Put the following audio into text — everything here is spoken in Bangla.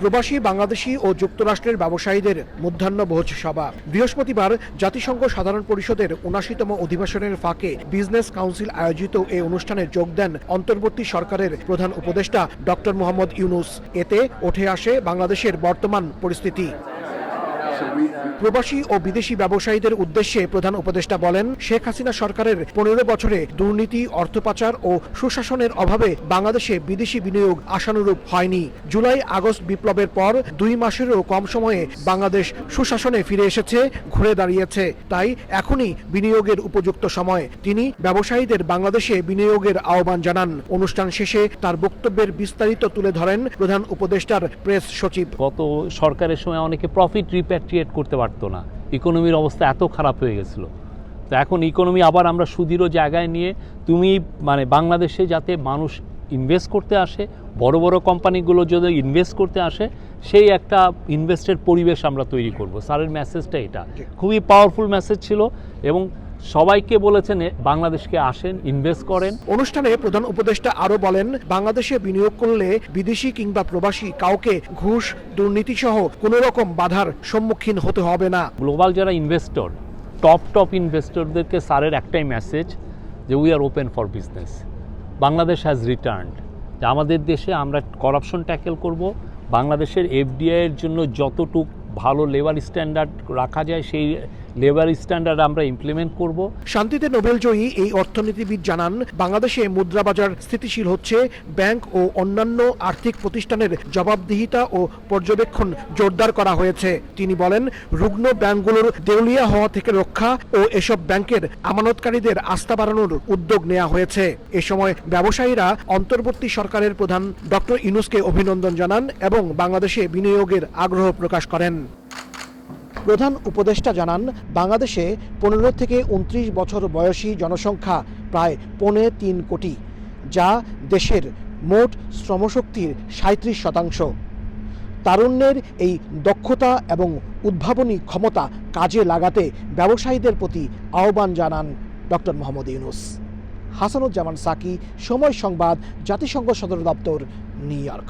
প্রবাসী বাংলাদেশি ও যুক্তরাষ্ট্রের ব্যবসায়ীদের মধ্যাহ্নভোজ সভা। বৃহস্পতিবার জাতিসংঘ সাধারণ পরিষদের উনাশিতম অধিবেশনের ফাঁকে বিজনেস কাউন্সিল আয়োজিত এই অনুষ্ঠানে যোগ দেন অন্তর্বর্তী সরকারের প্রধান উপদেষ্টা ডক্টর মোহাম্মদ ইউনুস। এতে ওঠে আসে বাংলাদেশের বর্তমান পরিস্থিতি। প্রবাসী ও বিদেশি ব্যবসায়ীদের উদ্দেশ্যে প্রধান উপদেষ্টা বলেন, শেখ হাসিনা সরকারের পনেরো বছরে দুর্নীতি অর্থ পাচার ও সুশাসনের অভাবে বাংলাদেশে বিদেশি বিনিয়োগ আশানুরূপ হয়নি। জুলাই আগস্ট বিপ্লবের পর দুই মাসেরও কম সময়ে বাংলাদেশ সুশাসনে ফিরে এসেছে, ঘুরে দাঁড়িয়েছে। তাই এখনই বিনিয়োগের উপযুক্ত সময়। তিনি ব্যবসায়ীদের বাংলাদেশে বিনিয়োগের আহ্বান জানান। অনুষ্ঠান শেষে তার বক্তব্যের বিস্তারিত তুলে ধরেন প্রধান উপদেষ্টার প্রেস সচিব। গত সরকারের সময় অনেকে প্রফিট রিপ্যাট্রিয়েট করতে পারতো না। ইকোনমির অবস্থা এত খারাপ হয়ে গেছিল। তো এখন ইকোনমি আবার আমরা সুদৃঢ় জায়গায় নিয়ে তুমি মানে বাংলাদেশে যাতে মানুষ ইনভেস্ট করতে আসে বড় বড় কোম্পানিগুলো যদি ইনভেস্ট করতে আসে সেই একটা ইনভেস্টের পরিবেশ আমরা তৈরি করব। স্যারের মেসেজটা এটা। খুবই পাওয়ারফুল মেসেজ ছিল এবং সবাইকে বলেছেন বাংলাদেশকে আসেন ইনভেস্ট করেন। অনুষ্ঠানে প্রধান উপদেষ্টা আরও বলেন বাংলাদেশে বিনিয়োগ করলে বিদেশি কিংবা প্রবাসী কাউকে ঘুষ দুর্নীতি সহ কোনো রকম বাধার সম্মুখীন হতে হবে না। গ্লোবাল যারা ইনভেস্টর টপ টপ ইনভেস্টরদেরকে স্যারের একটাই মেসেজ যে we are open for business Bangladesh has return যে আমাদের দেশে আমরা করাপশন ট্যাকেল করব বাংলাদেশের এফডিআই এর জন্য যতটুক ভালো লেবার স্ট্যান্ডার্ড রাখা যায় সেই লেবার স্ট্যান্ডার্ড আমরা ইমপ্লিমেন্ট করব। শান্তিতে নোবেলজয়ী এই অর্থনীতিবিদ জানান, বাংলাদেশে মুদ্রা বাজার স্থিতিশীল হচ্ছে, ব্যাংক ও অন্যান্য আর্থিক প্রতিষ্ঠানের জবাবদিহিতা ও পর্যবেক্ষণ জোরদার করা হয়েছে। তিনি বলেন, রুগ্ন ব্যাংকগুলোর দেউলিয়া হওয়া থেকে রক্ষা ও এসব ব্যাংকের আমানতকারীদের আস্থা বাড়ানোর উদ্যোগ নেওয়া হয়েছে। এ সময় ব্যবসায়ীরা অন্তর্বর্তী সরকারের প্রধান ডক্টর ইনুসকে অভিনন্দন জানান এবং বাংলাদেশে বিনিয়োগের আগ্রহ প্রকাশ করেন। প্রধান উপদেষ্টা জানান, বাংলাদেশে পনেরো থেকে উনত্রিশ বছর বয়সী জনসংখ্যা প্রায় পৌনে তিন কোটি, যা দেশের মোট শ্রমশক্তির সাঁত্রিশ শতাংশ। তারুণ্যের এই দক্ষতা এবং উদ্ভাবনী ক্ষমতা কাজে লাগাতে ব্যবসায়ীদের প্রতি আহ্বান জানান ডক্টর মোহাম্মদ ইউনুস। হাসানুজ্জামান সাকি, সময় সংবাদ, জাতিসংঘ সদর দপ্তর, নিউ ইয়র্ক।